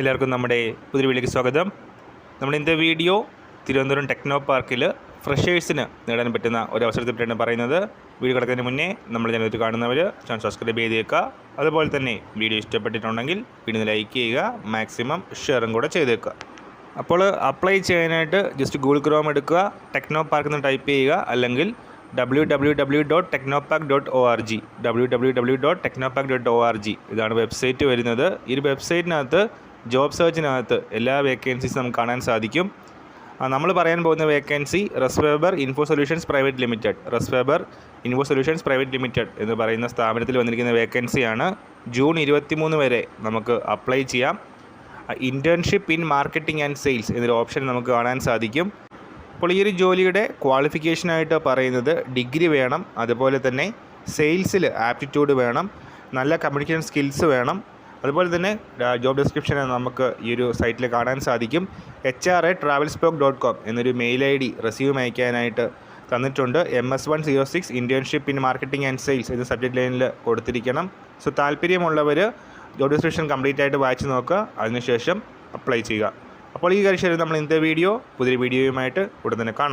എല്ലാവർക്കും നമ്മുടെ പുതിയ വീഡിയോയ്ക്ക് സ്വാഗതം. നമ്മൾ ഇന്നത്തെ വീഡിയോ തിരുവനന്തപുരം ടെക്നോ പാർക്കിൽ ഫ്രഷേഴ്സിന് നേടാൻ പറ്റുന്ന ഒരു അവസരത്തെ പറ്റിയാണ് പറയുന്നത്. വീഡിയോ കിടക്കുന്നതിന് മുന്നേ നമ്മൾ ചാനൽ കാണുന്നവർ ചാനൽ സബ്സ്ക്രൈബ് ചെയ്തേക്കുക. അതുപോലെ തന്നെ വീഡിയോ ഇഷ്ടപ്പെട്ടിട്ടുണ്ടെങ്കിൽ വീഡിയോ ലൈക്ക് ചെയ്യുക മാക്സിമം ഷെയറും കൂടെ ചെയ്തേക്കുക. അപ്പോൾ അപ്ലൈ ചെയ്യാനായിട്ട് ജസ്റ്റ് ഗൂഗിൾ ക്രോം എടുക്കുക ടെക്നോ പാർക്ക് എന്ന് ടൈപ്പ് ചെയ്യുക അല്ലെങ്കിൽ W W W dot Technopark dot O R G W W W dot Technopark dot O R G ഇതാണ് വെബ്സൈറ്റ് വരുന്നത്. ഈ വെബ്സൈറ്റിനകത്ത് ജോബ് സെർച്ചിനകത്ത് എല്ലാ വേക്കൻസീസും നമുക്ക് കാണാൻ സാധിക്കും. നമ്മൾ പറയാൻ പോകുന്ന വേക്കൻസി റസ്വേബർ ഇൻഫോ സൊല്യൂഷൻസ് പ്രൈവറ്റ് ലിമിറ്റഡ്. റസ്വേബർ ഇൻഫോ സൊല്യൂഷൻസ് പ്രൈവറ്റ് ലിമിറ്റഡ് എന്ന് പറയുന്ന സ്ഥാപനത്തിൽ വന്നിരിക്കുന്ന വേക്കൻസിയാണ്. ജൂൺ ഇരുപത്തിമൂന്ന് വരെ നമുക്ക് അപ്ലൈ ചെയ്യാം. Internship in marketing and sales എന്നൊരു ഓപ്ഷൻ നമുക്ക് കാണാൻ സാധിക്കും. അപ്പോൾ ഈ ഒരു ജോലിയുടെ ക്വാളിഫിക്കേഷനായിട്ട് പറയുന്നത് ഡിഗ്രി വേണം. അതുപോലെ തന്നെ സെയിൽസിൽ ആപ്റ്റിറ്റ്യൂഡ് വേണം. നല്ല കമ്മ്യൂണിക്കേഷൻ സ്കിൽസ് വേണം. അതുപോലെ തന്നെ ജോബ് ഡിസ്ക്രിപ്ഷൻ നമുക്ക് ഈ ഒരു സൈറ്റിൽ കാണാൻ സാധിക്കും. H R A travel spoke dot com എന്നൊരു മെയിൽ ഐ ഡി റെസ്യൂം അയക്കാനായിട്ട് തന്നിട്ടുണ്ട്. M S one zero six internship in marketing and sales എന്ന സബ്ജക്റ്റ് ലൈനിൽ കൊടുത്തിരിക്കണം. സോ താല്പര്യമുള്ളവർ ജോബ് ഡിസ്ക്രിപ്ഷൻ കംപ്ലീറ്റ് ആയിട്ട് വായിച്ച് നോക്കുക. അതിനുശേഷം അപ്ലൈ ചെയ്യുക. അപ്പോൾ ഈ കാര്യം നമ്മൾ ഇന്നത്തെ വീഡിയോ പുതിയ വീഡിയോയുമായിട്ട് ഉടൻ തന്നെ കാണാം.